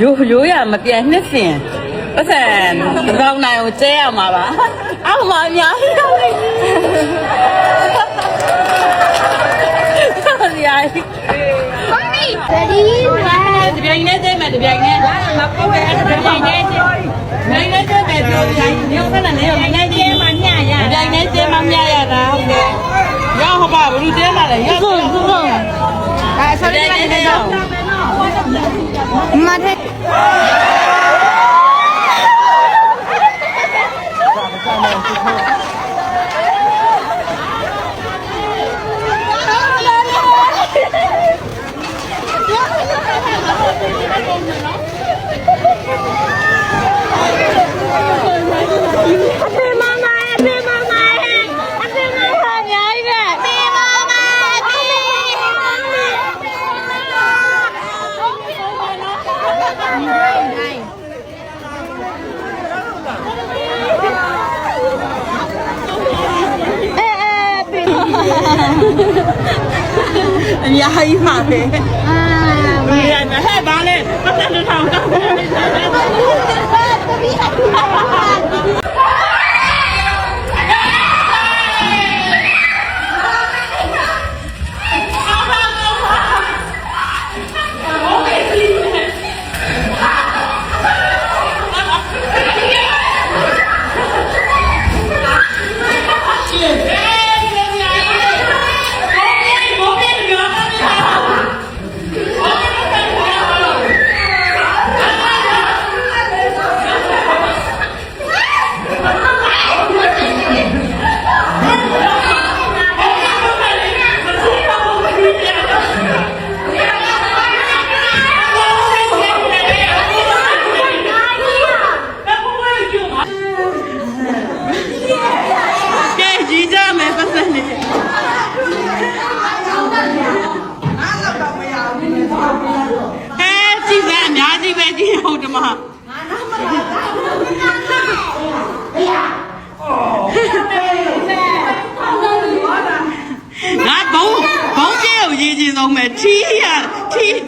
ရိုးရိုးရမပြန်နှစ်စင်ပတ်စံကောင်းနိုင်ကိုကျဲရမှာပါအောက်မှာအများကြီးတော့နေဆရာကြီး Ready? တပြိုင်နဲ့ကျဲမယ်တပြိုင်နဲ့မပုတ်ပဲတပြိုင်နဲ့ကျဲနိုင်နဲ့ကျဲမယ်ပြောပြိုင်ညောင်းခဏနဲ့ရောနိုင်နဲ့ကျဲမှညရတပြိုင်နဲ့ကျဲမှညရတာဟုတ်တယ်ရောဟုတ်ပါဘူးကျဲလာတယ်ရော Go, go, go. အဲဆက်ပြိုင်နဲ့ရော Mate. အ Yeah! အဲအဲဖေအများကြီးပါပဲအာဘယ်ရမဟဲ့ပါလဲပတ်သက်တစ်ထောင်တော့ များကြီးပဲကြည့်ဟုတ်တယ်မငါဘုံဘုံကျဲကိုရေးချင်ဆုံးပဲထီးရထီး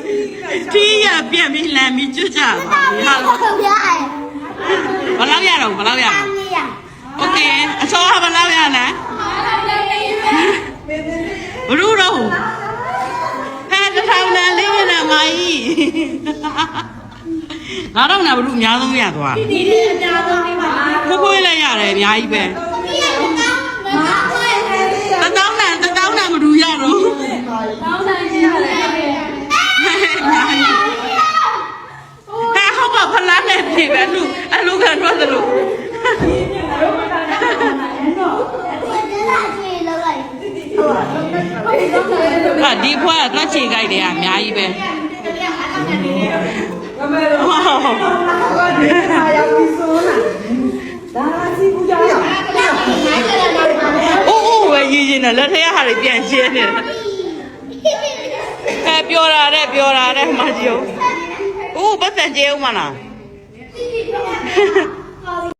ထီးရပြက်ပြီးလမ်းပြီးကျွတ်ကြပါဟာဘယ်လောက်ရတော့ဘယ်လောက်ရโอเคအစောကဘယ်လောက်ရလဲဘလူတော့ဟဲ့တစ်ထောင်တန်လေးနဲ့မကြီး ငါတော့နာဘလူအများဆုံးရသွားဒီဒီအများဆုံးလေးပါခွခွေးလည်းရတယ်အများကြီးပဲတတောင်းတန်တတောင်းတန်မလူရတော့တောင်းတန်ကြီးရတယ်ဟဲ့ဟုတ်ပါဖလားနဲ့ပြေပဲလူအလူကတော့သလိုอ่ะဒီဖွဲ့ကတော့ခြေကြိုက်တယ်အများကြီးပဲ အိုးအိုးပဲရည်ရင်နဲ့လက်ထက်ရဟာတွေပြန်ရှင်းနေတယ်အဲပြောတာတဲ့ပြောတာတဲ့မကြီးဦးအိုးပတ်စံကျဲဦးမလား